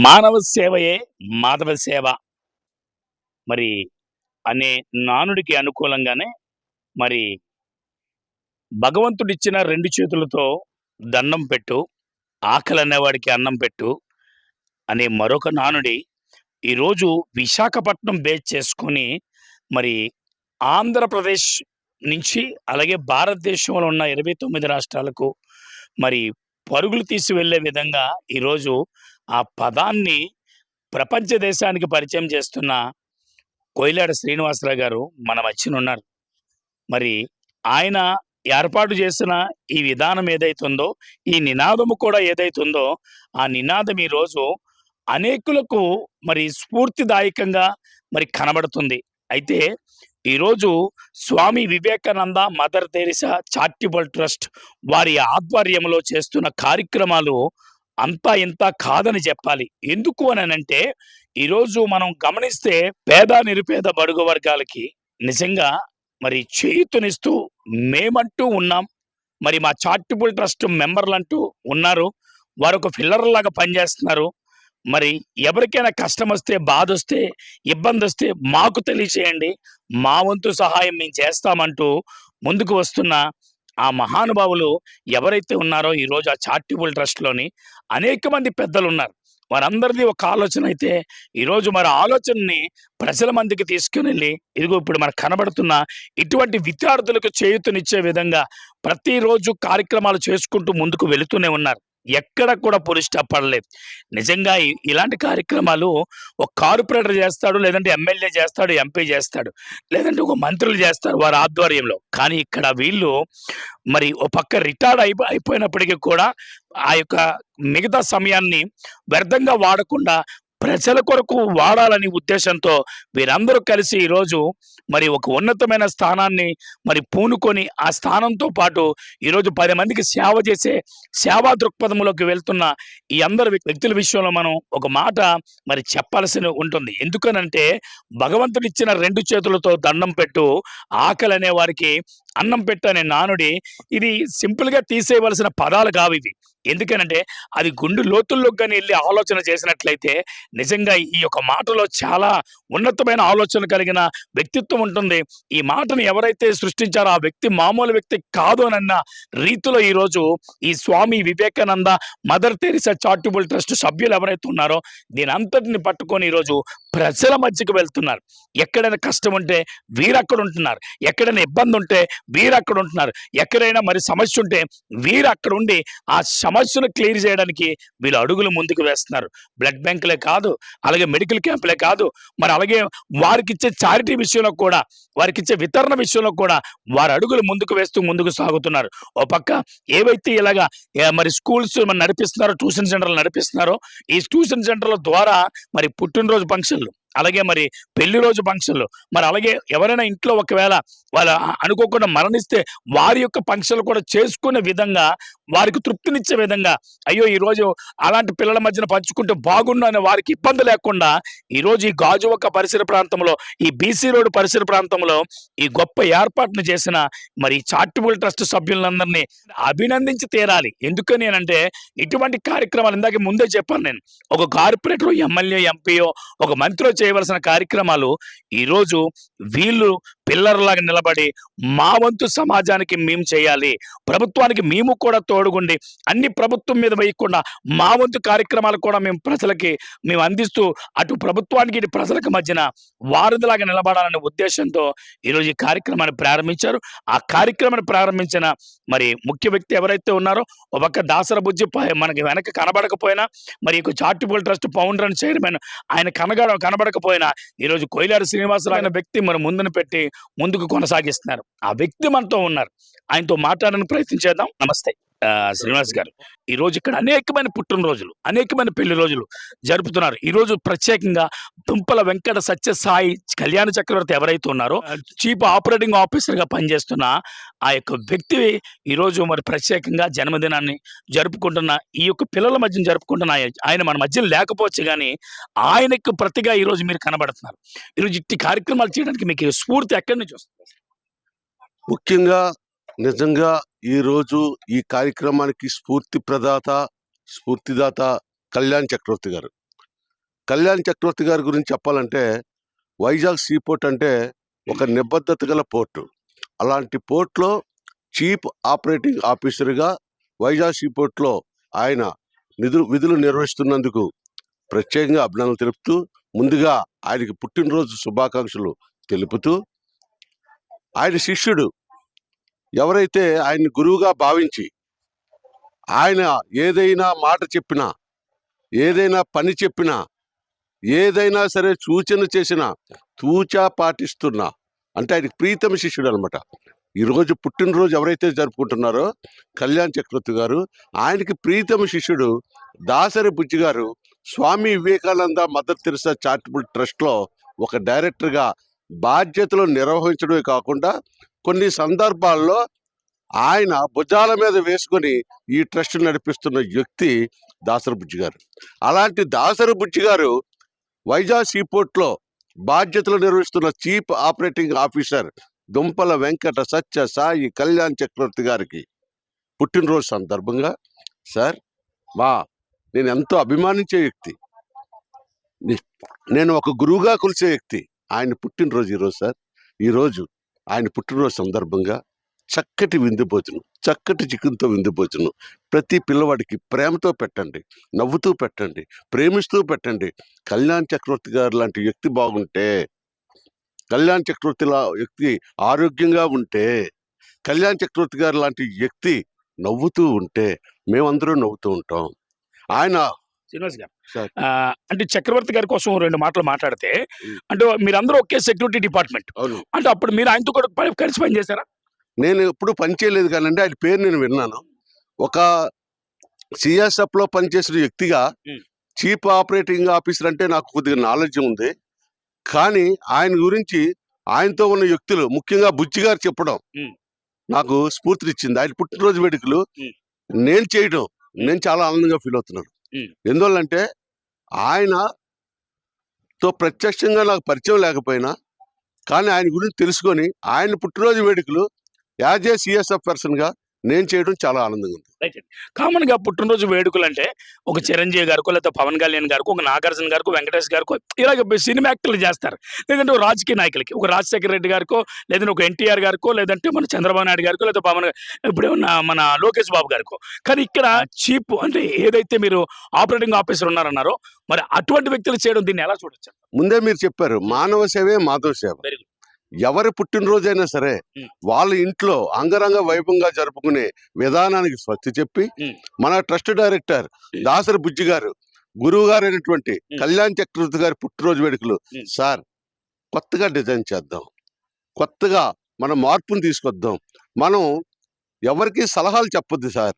మానవ సేవయే మాధవ సేవ. మరి అనే నానుడికి అనుకూలంగానే మరి భగవంతుడిచ్చిన రెండు చేతులతో దండం పెట్టు ఆకలి అనేవాడికి అన్నం పెట్టు అనే మరొక నానుడి ఈరోజు విశాఖపట్నం బేస్ చేసుకొని మరి ఆంధ్రప్రదేశ్ నుంచి అలాగే భారతదేశంలో ఉన్న ఇరవై తొమ్మిది రాష్ట్రాలకు మరి పరుగులు తీసి వెళ్ళే విధంగా ఈరోజు ఆ పదాన్ని ప్రపంచ దేశానికి పరిచయం చేస్తున్న కొయిలాడ శ్రీనివాసరావు గారు మన మధ్యన ఉన్నారు. మరి ఆయన ఏర్పాటు చేసిన ఈ విధానం ఏదైతుందో ఈ నినాదము కూడా ఏదైతుందో ఆ నినాదం ఈరోజు అనేకులకు మరి స్ఫూర్తిదాయకంగా మరి కనబడుతుంది. అయితే ఈరోజు Swami Vivekananda Mother Teresa charitable trust వారి ఆధ్వర్యంలో చేస్తున్న కార్యక్రమాలు అంతా ఇంత కాదని చెప్పాలి. ఎందుకు అని అంటే ఈరోజు మనం గమనిస్తే పేద నిరుపేద బడుగు వర్గాలకి నిజంగా మరి చేయుతునిస్తూ మేమంటూ ఉన్నాం. మరి మా చారిటబుల్ ట్రస్ట్ మెంబర్లు అంటూ ఉన్నారు. వారు ఒక ఫిల్లర్లాగా పనిచేస్తున్నారు. మరి ఎవరికైనా కష్టం వస్తే బాధ వస్తే ఇబ్బంది వస్తే మాకు తెలియచేయండి. మా వంతు సహాయం మేము చేస్తామంటూ ముందుకు వస్తున్న ఆ మహానుభావులు ఎవరైతే ఉన్నారో ఈరోజు ఆ చారిటబుల్ ట్రస్ట్లోని అనేక మంది పెద్దలు ఉన్నారు వారందరిది ఒక ఆలోచన అయితే ఈరోజు మరి ఆలోచనని ప్రజల మందికి తీసుకుని వెళ్ళి ఇదిగో ఇప్పుడు మనకు కనబడుతున్న ఇటువంటి విద్యార్థులకు చేయూతనిచ్చే విధంగా ప్రతిరోజు కార్యక్రమాలు చేసుకుంటూ ముందుకు వెళుతూనే ఉన్నారు. ఎక్కడ కూడా పోలీస్ స్టాప్ పడలేదు. నిజంగా ఇలాంటి కార్యక్రమాలు ఒక కార్పొరేటర్ చేస్తాడు లేదంటే ఎమ్మెల్యే చేస్తాడు ఎంపీ చేస్తాడు లేదంటే ఒక మంత్రులు చేస్తారు వారి ఆధ్వర్యంలో. కానీ ఇక్కడ వీళ్ళు మరి ఓ పక్క రిటైర్డ్ అయిపో అయిపోయినప్పటికీ కూడా ఆ యొక్క మిగతా సమయాన్ని వ్యర్థంగా వాడకుండా ప్రజల కొరకు వాడాలని ఉద్దేశంతో వీరందరూ కలిసి ఈరోజు మరి ఒక ఉన్నతమైన స్థానాన్ని మరి పూనుకొని ఆ స్థానంతో పాటు ఈరోజు పది మందికి సేవ చేసే సేవా దృక్పథంలోకి వెళ్తున్న ఈ అందరు వ్యక్తుల విషయంలో మనం ఒక మాట మరి చెప్పాల్సి ఉంటుంది. ఎందుకనంటే భగవంతుడిచ్చిన రెండు చేతులతో దండం పెట్టు ఆకలి అనే వారికి అన్నం పెట్టనే నానుడి ఇది సింపుల్గా తీసేయవలసిన పదాలు కావు ఇవి. ఎందుకనంటే అది గుండు లోతుల్లోకి కానీ వెళ్ళి ఆలోచన చేసినట్లయితే నిజంగా ఈ యొక్క మాటలో చాలా ఉన్నతమైన ఆలోచన కలిగిన వ్యక్తిత్వం ఉంటుంది. ఈ మాటను ఎవరైతే సృష్టించారో ఆ వ్యక్తి మామూలు వ్యక్తి కాదు అన్న రీతిలో ఈరోజు ఈ Swami Vivekananda Mother Teresa charitable trust సభ్యులు ఎవరైతే ఉన్నారో దీని అంతటిని పట్టుకొని ఈరోజు ప్రజల మధ్యకు వెళ్తున్నారు. ఎక్కడైనా కష్టం ఉంటే వీరక్కడ ఉంటున్నారు ఎక్కడైనా ఇబ్బంది ఉంటే వీరు అక్కడ ఉంటున్నారు ఎక్కడైనా మరి సమస్య ఉంటే వీరు అక్కడ ఉండి ఆ సమస్యను క్లియర్ చేయడానికి వీళ్ళు అడుగులు ముందుకు వేస్తున్నారు. బ్లడ్ బ్యాంకులే కాదు అలాగే మెడికల్ క్యాంపులే కాదు మరి అలాగే వారికి ఇచ్చే చారిటీ విషయంలో కూడా వారికి ఇచ్చే వితరణ విషయంలో కూడా వారు అడుగులు ముందుకు వేస్తూ ముందుకు సాగుతున్నారు. ఓ పక్క ఏవైతే ఇలాగా మరి స్కూల్స్ మరి నడిపిస్తున్నారో ట్యూషన్ సెంటర్లు నడిపిస్తున్నారో ఈ ట్యూషన్ సెంటర్ల ద్వారా మరి పుట్టినరోజు ఫంక్షన్లు అలాగే మరి పెళ్ళి రోజు ఫంక్షన్లు. మరి అలాగే ఎవరైనా ఇంట్లో ఒకవేళ వాళ్ళ అనుకోకుండా మరణిస్తే వారి యొక్క ఫంక్షన్లు కూడా చేసుకునే విధంగా వారికి తృప్తినిచ్చే విధంగా అయ్యో ఈ రోజు అలాంటి పిల్లల మధ్యన పంచుకుంటే బాగుండు అనే వారికి ఇబ్బంది లేకుండా ఈ రోజు ఈ గాజువక్క పరిసర ప్రాంతంలో ఈ బీసీ రోడ్ పరిసర ప్రాంతంలో ఈ గొప్ప ఏర్పాటును చేసిన మరి చారిటబుల్ ట్రస్ట్ సభ్యులందరినీ అభినందించి తీరాలి. ఎందుకని అంటే ఇటువంటి కార్యక్రమాలు ఇందాక ముందే చెప్పాను నేను. ఒక కార్పొరేటర్ ఎమ్మెల్యే ఎంపీఓ ఒక మంత్రిలో చేయవలసిన కార్యక్రమాలు ఈరోజు వీళ్ళు పిల్లర్లాగా నిలబడి మా వంతు సమాజానికి మేము చేయాలి ప్రభుత్వానికి మేము కూడా తో తోడుగుండి అన్ని ప్రభుత్వం మీద వేయకుండా మా వంతు కార్యక్రమాలు కూడా మేము ప్రజలకి మేము అందిస్తూ అటు ప్రభుత్వానికి ఇటు ప్రజలకు మధ్యన వారధిలాగా నిలబడాలనే ఉద్దేశంతో ఈరోజు ఈ కార్యక్రమాన్ని ప్రారంభించారు. ఆ కార్యక్రమాన్ని ప్రారంభించిన మరి ముఖ్య వ్యక్తి ఎవరైతే ఉన్నారో ఒక దాసర బుజ్జి మనకి వెనక కనబడకపోయినా మరి ఈ charitable trust founder and chairman ఆయన కనగడ కనబడకపోయినా ఈరోజు కోయిలారి శ్రీనివాసరావు అనే వ్యక్తి మన ముందున పెట్టి ముందుకు కొనసాగిస్తున్నారు. ఆ వ్యక్తి మనతో ఉన్నారు. ఆయనతో మాట్లాడడానికి ప్రయత్నించేద్దాం నమస్తే. శ్రీనివాస్ గారు ఈ రోజు ఇక్కడ అనేకమైన పుట్టినరోజులు అనేకమైన పెళ్ళి రోజులు జరుపుతున్నారు. ఈ రోజు ప్రత్యేకంగా దుంపల వెంకట సత్యసాయి కళ్యాణ చక్రవర్తి ఎవరైతే ఉన్నారో చీఫ్ ఆపరేటింగ్ ఆఫీసర్గా పనిచేస్తున్న ఆ యొక్క వ్యక్తి ఈ రోజు మరి ప్రత్యేకంగా జన్మదినాన్ని జరుపుకుంటున్న ఈ యొక్క పిల్లల మధ్య జరుపుకుంటున్న ఆయ- ఆయన మన మధ్య లేకపోవచ్చు కానీ ఆయనకు ప్రతిగా ఈ రోజు మీరు కనబడుతున్నారు. ఈరోజు ఇట్టి కార్యక్రమాలు చేయడానికి మీకు స్ఫూర్తి ఎక్కడి నుంచి వస్తుంది? ముఖ్యంగా నిజంగా ఈ రోజు ఈ కార్యక్రమానికి స్ఫూర్తి ప్రదాత స్ఫూర్తిదాత కళ్యాణ్ చక్రవర్తి గారు. కళ్యాణ్ చక్రవర్తి గారి గురించి చెప్పాలంటే వైజాగ్ సీపోర్ట్ అంటే ఒక నిబద్ధత గల పోర్టు. అలాంటి పోర్ట్లో చీఫ్ ఆపరేటింగ్ ఆఫీసర్గా వైజాగ్ సీపోర్ట్లో ఆయన నిధులు విధులు నిర్వహిస్తున్నందుకు ప్రత్యేకంగా అభినందనలు తెలుపుతూ ముందుగా ఆయనకి పుట్టినరోజు శుభాకాంక్షలు తెలుపుతూ ఆయన శిష్యుడు ఎవరైతే ఆయన్ని గురువుగా భావించి ఆయన ఏదైనా మాట చెప్పినా ఏదైనా పని చెప్పినా ఏదైనా సరే సూచన చేసినా తూచా పాటిస్తున్నా. అంటే ఆయనకి ప్రీతమ శిష్యుడు అనమాట ఈరోజు పుట్టినరోజు ఎవరైతే జరుపుకుంటున్నారో కళ్యాణ్ చక్రవర్తి గారు ఆయనకి ప్రీతమ శిష్యుడు Dasari Bujji garu Swami Vivekananda Mother Teresa charitable ట్రస్ట్లో ఒక డైరెక్టర్గా బాధ్యతలు నిర్వహించడమే కాకుండా కొన్ని సందర్భాల్లో ఆయన భుజాల మీద వేసుకొని ఈ ట్రస్ట్ నడిపిస్తున్న వ్యక్తి దాసరి బుజ్జి గారు. అలాంటి దాసరి బుజ్జి గారు వైజాగ్ సీపోర్ట్లో బాధ్యతలు నిర్వహిస్తున్న చీఫ్ ఆపరేటింగ్ ఆఫీసర్ దుంపల వెంకట సత్య సాయి కళ్యాణ్ చక్రవర్తి గారికి పుట్టినరోజు సందర్భంగా సార్ మా నేను ఎంతో అభిమానించే వ్యక్తి. నేను ఒక గురువుగా కొలిచే వ్యక్తి. ఆయన పుట్టినరోజు ఈరోజు సార్. ఈరోజు ఆయన పుట్టినరోజు సందర్భంగా చక్కటి విందు భోజనం చక్కటి చికెన్తో విందు భోజనం. ప్రతి పిల్లవాడికి ప్రేమతో పెట్టండి నవ్వుతూ పెట్టండి ప్రేమిస్తూ పెట్టండి. కళ్యాణ్ చక్రవర్తి గారు లాంటి వ్యక్తి బాగుంటే కళ్యాణ్ చక్రవర్తిలా వ్యక్తి ఆరోగ్యంగా ఉంటే కళ్యాణ్ చక్రవర్తి గారు లాంటి వ్యక్తి నవ్వుతూ ఉంటే మేమందరూ నవ్వుతూ ఉంటాం. ఆయన శ్రీనివాస్ గారు అంటే చక్రవర్తి గారి కోసం రెండు మాటలు మాట్లాడితే. అంటే మీరందరూ ఒకే సెక్యూరిటీ డిపార్ట్మెంట్ అంటే అప్పుడు మీరు ఆయనతో కూడా కలిసి పని చేశారా నేను ఎప్పుడు పనిచేయలేదు కానండి ఆయన పేరు నేను విన్నాను ఒక సిఎస్ఎఫ్లో పనిచేసిన వ్యక్తిగా. చీఫ్ ఆపరేటింగ్ ఆఫీసర్ అంటే నాకు కొద్దిగా నాలెడ్జ్ ఉంది కానీ ఆయన గురించి ఆయనతో ఉన్న వ్యక్తులు ముఖ్యంగా బుచ్చి గారు చెప్పడం. నాకు స్ఫూర్తినిచ్చింది ఆయన పుట్టినరోజు వేడుకలు. నేను చేయడం నేను చాలా ఆనందంగా ఫీల్ అవుతున్నాను. ఎందువల్లంటే ఆయనతో ప్రత్యక్షంగా నాకు పరిచయం లేకపోయినా కానీ ఆయన గురించి తెలుసుకొని ఆయన పుట్టినరోజు వేడుకలు యాజ్ ఏ సిఎస్ఎఫ్ పర్సన్గా నేను చేయడం చాలా ఆనందంగా ఉంది కామన్గా పుట్టినరోజు వేడుకలు అంటే ఒక చిరంజీవి గారికో లేదా పవన్ కళ్యాణ్ గారికో ఒక నాగార్జున గారికో వెంకటేష్ గారికో ఇలాగ సినిమా యాక్టర్లు చేస్తారు. లేదంటే ఒక రాజకీయ నాయకులకి ఒక రాజశేఖర రెడ్డి గారికో లేదంటే ఒక ఎన్టీఆర్ గారికో లేదంటే మన చంద్రబాబు నాయుడు గారికో లేదా పవన్ ఇప్పుడు ఉన్న మన లోకేష్ బాబు గారికో. కానీ ఇక్కడ చీప్ అంటే ఏదైతే మీరు ఆపరేటింగ్ ఆఫీసర్ ఉన్నారన్నారో మరి అటువంటి వ్యక్తులు చేయడం దీన్ని ఎలా చూడొచ్చు? ముందే మీరు చెప్పారు మానవ సేవే మాధవ సేవ. Very good. ఎవరి పుట్టినరోజైనా సరే. వాళ్ళ ఇంట్లో అంగరంగ వైభవంగా జరుపుకునే విధానానికి స్వస్తి చెప్పి. మన ట్రస్ట్ డైరెక్టర్ దాసరి బుజ్జి గారు గురువు గారు అయినటువంటి. కళ్యాణ్ చక్రవర్తి గారి పుట్టినరోజు వేడుకలు. సార్ కొత్తగా డిజైన్ చేద్దాం కొత్తగా మనం మార్పుని తీసుకొద్దాం మనం ఎవరికి సలహాలు చెప్పొద్దు సార్.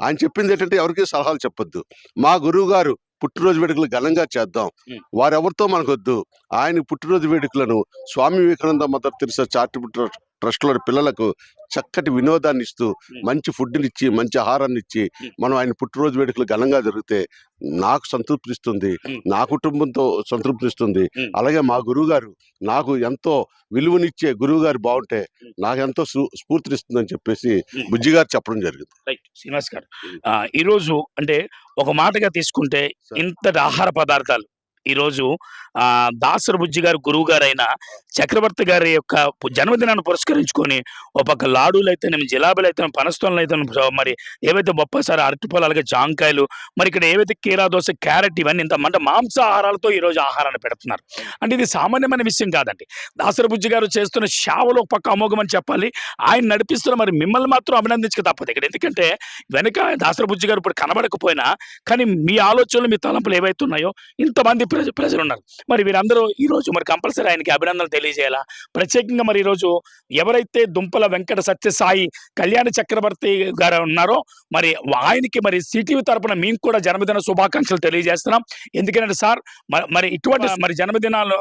ఆయన చెప్పింది ఏంటంటే ఎవరికి సలహాలు చెప్పొద్దు. మా గురువు గారు పుట్టినరోజు వేడుకలు ఘనంగా చేద్దాం. వారెవరితో మనకొద్దు. ఆయన పుట్టినరోజు వేడుకలను Swami Vivekananda Mother Teresa charitable ట్ర- ట్రస్ట్లోని పిల్లలకు చక్కటి వినోదాన్ని ఇస్తూ. మంచి ఫుడ్ని ఇచ్చి మంచి ఆహారాన్ని ఇచ్చి. మనం ఆయన పుట్టినరోజు వేడుకలు ఘనంగా జరిగితే నాకు సంతృప్తిస్తుంది. నా కుటుంబంతో సంతృప్తిస్తుంది. అలాగే మా గురువు గారు నాకు ఎంతో విలువనిచ్చే గురువు గారు బాగుంటే ఉం. నాకు ఎంతో సు- స్ఫూర్తినిస్తుందని చెప్పేసి ఉం. బుజ్జి గారు చెప్పడం జరిగింది శ్రీనివాస్ గారు ఈరోజు అంటే ఒక మాటగా తీసుకుంటే. ఇంతటి ఆహార పదార్థాలు ఈరోజు దాసర బుజ్జి గారు గురువు గారైన చక్రవర్తి గారి యొక్క జన్మదినాన్ని పురస్కరించుకొని ఒక పక్క లాడూలు అయితే జిలాబీలు అయితే పనస్తోన్లు అయితే మరి ఏవైతే బొప్పసారి అరటి పొలాలు అలాగే జాంకాయలు మరి ఇక్కడ ఏవైతే కీరా దోశ క్యారెట్ ఇవన్నీ ఇంత అంటే మాంసాహారాలతో ఈ రోజు ఆహారాన్ని పెడుతున్నారు. అంటే ఇది సామాన్యమైన విషయం కాదండి. దాసర బుజ్జి గారు చేస్తున్న సేవలు ఒక పక్క అమోఘమని చెప్పాలి. ఆయన నడిపిస్తున్న మరి మిమ్మల్ని మాత్రం అభినందించక తప్పదు ఇక్కడ. ఎందుకంటే వెనక దాసర బుజ్జి గారు ఇప్పుడు కనబడకపోయినా కానీ మీ ఆలోచనలు మీ తలంపులు ఏవైతే ఉన్నాయో ఇంతమంది ప్రజ ప్రజలు ఉన్నారు మరి వీరందరూ ఈ రోజు మరి కంపల్సరీ ఆయనకి అభినందనలు తెలియజేయాలా? ప్రత్యేకంగా మరి ఈ రోజు ఎవరైతే దుంపల వెంకట సత్యసాయి కళ్యాణ చక్రవర్తి గారు ఉన్నారో మరి ఆయనకి మరి సిటీవీ తరపున మేము కూడా జన్మదిన శుభాకాంక్షలు తెలియజేస్తున్నాం. ఎందుకంటే సార్ మరి- ఇటువంటి మరి జన్మదినాలు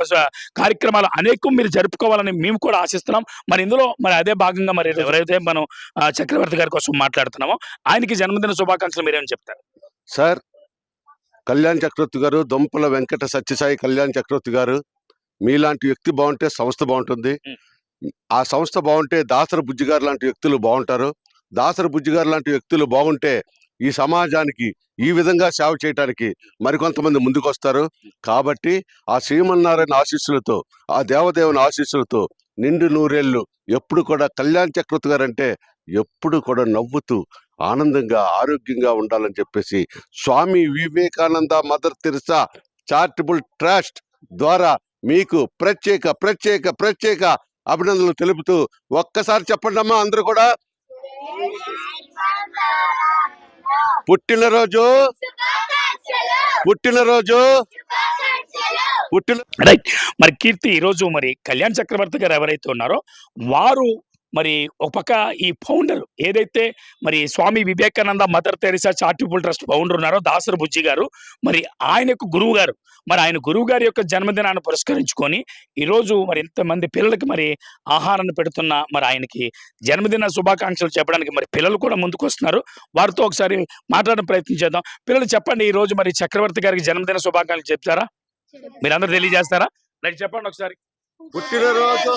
కార్యక్రమాలు అనేకం మీరు జరుపుకోవాలని మేము కూడా ఆశిస్తున్నాం. మరి ఇందులో మరి అదే భాగంగా మరి ఎవరైతే మనం చక్రవర్తి గారి కోసం మాట్లాడుతున్నామో ఆయనకి జన్మదిన శుభాకాంక్షలు మీరేం చెప్తారు? సార్ కళ్యాణ్ చక్రవర్తి గారు దొంపల వెంకట సత్యసాయి కళ్యాణ్ చక్రవర్తి గారు మీలాంటి వ్యక్తి బాగుంటే సంస్థ బాగుంటుంది. ఆ సంస్థ బాగుంటే దాసర బుజ్జి గారు లాంటి వ్యక్తులు బాగుంటారు. దాసర బుజ్జి గారు లాంటి వ్యక్తులు బాగుంటే ఈ సమాజానికి ఈ విధంగా సేవ చేయడానికి మరికొంతమంది ముందుకొస్తారు. కాబట్టి ఆ శ్రీమన్నారాయణ ఆశీస్సులతో ఆ దేవదేవుని ఆశీస్సులతో నిండు నూరేళ్ళు ఎప్పుడు కూడా కళ్యాణ్ చక్రవర్తి గారు అంటే ఎప్పుడు కూడా నవ్వుతూ ఆనందంగా ఆరోగ్యంగా ఉండాలని చెప్పేసి Swami Vivekananda Mother Teresa charitable trust ద్వారా మీకు ప్రత్యేక ప్రత్యేక ప్రత్యేక అభినందనలు తెలుపుతూ ఒక్కసారి చెప్పండి అమ్మా అందరూ కూడా. పుట్టినరోజు. పుట్టినరోజు. పుట్టిన రైట్ మరి కీర్తి ఈరోజు మరి కళ్యాణ్ చక్రవర్తి గారు ఎవరైతే ఉన్నారో వారు మరి ఒక పక్క ఈ ఫౌండర్ ఏదైతే మరి Swami Vivekananda Mother Teresa charitable trust founder ఉన్నారో దాసరి బుజ్జి గారు మరి ఆయన యొక్క గురువు గారు మరి ఆయన గురువు గారి యొక్క జన్మదినాన్ని పురస్కరించుకొని ఈరోజు మరి ఇంతమంది పిల్లలకి మరి ఆహారాన్ని పెడుతున్న మరి ఆయనకి జన్మదిన శుభాకాంక్షలు చెప్పడానికి మరి పిల్లలు కూడా ముందుకు వస్తున్నారు వారితో ఒకసారి మాట్లాడడం ప్రయత్నం చేద్దాం. పిల్లలు చెప్పండి ఈ రోజు మరి చక్రవర్తి గారికి జన్మదిన శుభాకాంక్షలు చెప్తారా? మీరందరూ తెలియజేస్తారా? రైట్ చెప్పండి ఒకసారి. పుట్టినరోజు.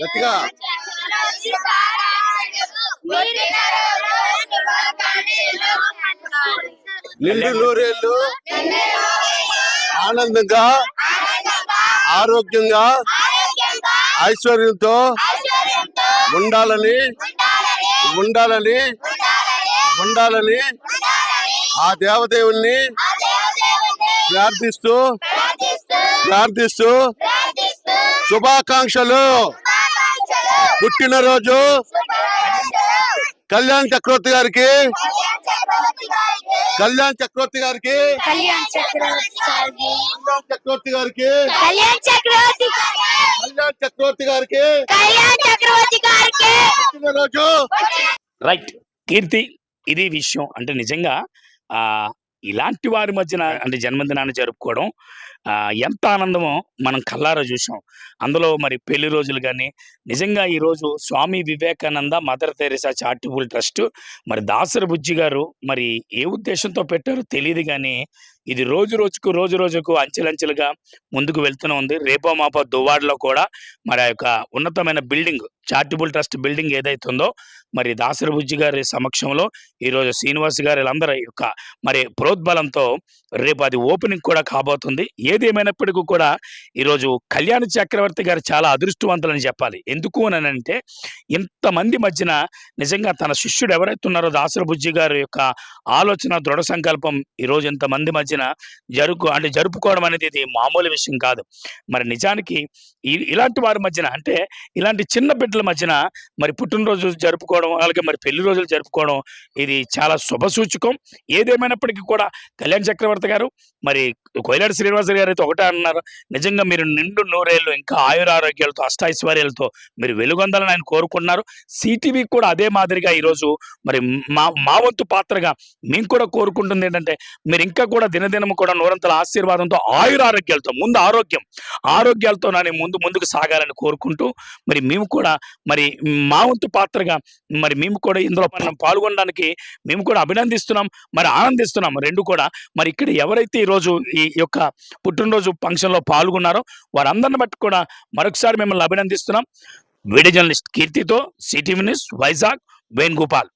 గట్టిగా. నిండు నూరేళ్ళు ఆనందంగా ఆరోగ్యంగా ఐశ్వర్యంతో ఉండాలని ఉండాలని ఉండాలని ఆ దేవదేవుణ్ణి ప్రార్థిస్తూ ప్రార్థిస్తూ శుభాకాంక్షలు. పుట్టినరోజు. కళ్యాణ్ చక్రవర్తి గారికి. కళ్యాణ్ చక్రవర్తి గారికి. కళ్యాణ్ చక్రవర్తి సార్కి కళ్యాణ్ చక్రవర్తి గారికి. కళ్యాణ్ చక్రవర్తి కళ్యాణ్ చక్రవర్తి గారికి. కళ్యాణ్ చక్రవర్తి గారికి. పుట్టినరోజు. రైట్ కీర్తి ఇది విషయం. అంటే నిజంగా ఆ ఇలాంటి వారి మధ్యన అంటే జన్మదినాన్ని జరుపుకోవడం ఎంత ఆనందమో మనం కల్లారా చూసాం అందులో మరి పెళ్ళి రోజులు కానీ నిజంగా ఈరోజు Swami Vivekananda Mother Teresa charitable trust మరి దాసరి బుజ్జి గారు మరి ఏ ఉద్దేశంతో పెట్టారో తెలియదు కానీ ఇది రోజు రోజుకు రోజు రోజుకు అంచెలంచెలుగా ముందుకు వెళ్తూనే ఉంది. రేపో మాపో దువ్వాడలో కూడా మరి ఆ యొక్క ఉన్నతమైన బిల్డింగ్ చారిటబుల్ ట్రస్ట్ బిల్డింగ్ ఏదైతే ఉందో మరి దాసరి బుజ్జి గారి సమక్షంలో ఈరోజు శ్రీనివాస్ గారు వీళ్ళందరి యొక్క మరి ప్రోద్బలంతో రేపు అది ఓపెనింగ్ కూడా కాబోతుంది. ఏది ఏమైనప్పటికీ కూడా ఈరోజు కళ్యాణ చక్రవర్తి గారు చాలా అదృష్టవంతులని చెప్పాలి. ఎందుకు అని అంటే ఇంతమంది మధ్యన నిజంగా తన శిష్యుడు ఎవరైతే ఉన్నారో బుజ్జి గారి యొక్క ఆలోచన దృఢ సంకల్పం ఈరోజు ఇంతమంది మధ్యన జరుపు అంటే జరుపుకోవడం అనేది ఇది మామూలు విషయం కాదు. మరి నిజానికి ఇలాంటి వారి మధ్యన అంటే ఇలాంటి చిన్న బిడ్డల మధ్యన మరి పుట్టినరోజు జరుపుకోవడం అలాగే మరి పెళ్ళి రోజులు జరుపుకోవడం ఇది చాలా శుభ సూచకం. ఏదేమైనప్పటికీ కూడా కళ్యాణ్ చక్రవర్తి గారు మరి కోయిలాడి శ్రీనివాసరి గారు అయితే ఒకటే అన్నారు. నిజంగా మీరు నిండు నూరేళ్ళు ఇంకా ఆయురారోగ్యాలతో అష్టాశ్వర్యాలతో మీరు వెలుగొందాలని ఆయన కోరుకున్నారు. సిటీవీ కూడా అదే మాదిరిగా ఈరోజు మరి మా మా వంతు పాత్రగా మేము కూడా కోరుకుంటుంది ఏంటంటే మీరు ఇంకా కూడా దినదినము కూడా నూరంతల ఆశీర్వాదంతో ఆయుర ఆరోగ్యాలతో ముందు ఆరోగ్యం. ఆరోగ్యాలతో నేను ముందు ముందుకు సాగాలని కోరుకుంటూ మరి మేము కూడా మరి మా వంతు పాత్రగా మరి మేము కూడా ఇందులో మనం పాల్గొనడానికి మేము కూడా అభినందిస్తున్నాం మరి ఆనందిస్తున్నాం. రెండు కూడా మరి ఇక్కడ ఎవరైతే ఈరోజు ఈ యొక్క పుట్టినరోజు ఫంక్షన్లో పాల్గొన్నారో వారందరిని బట్టి కూడా మరొకసారి మిమ్మల్ని అభినందిస్తున్నాం. వీడియో జర్నలిస్ట్ కీర్తితో సిటీ న్యూస్ వైజాగ్ వేణుగోపాల్.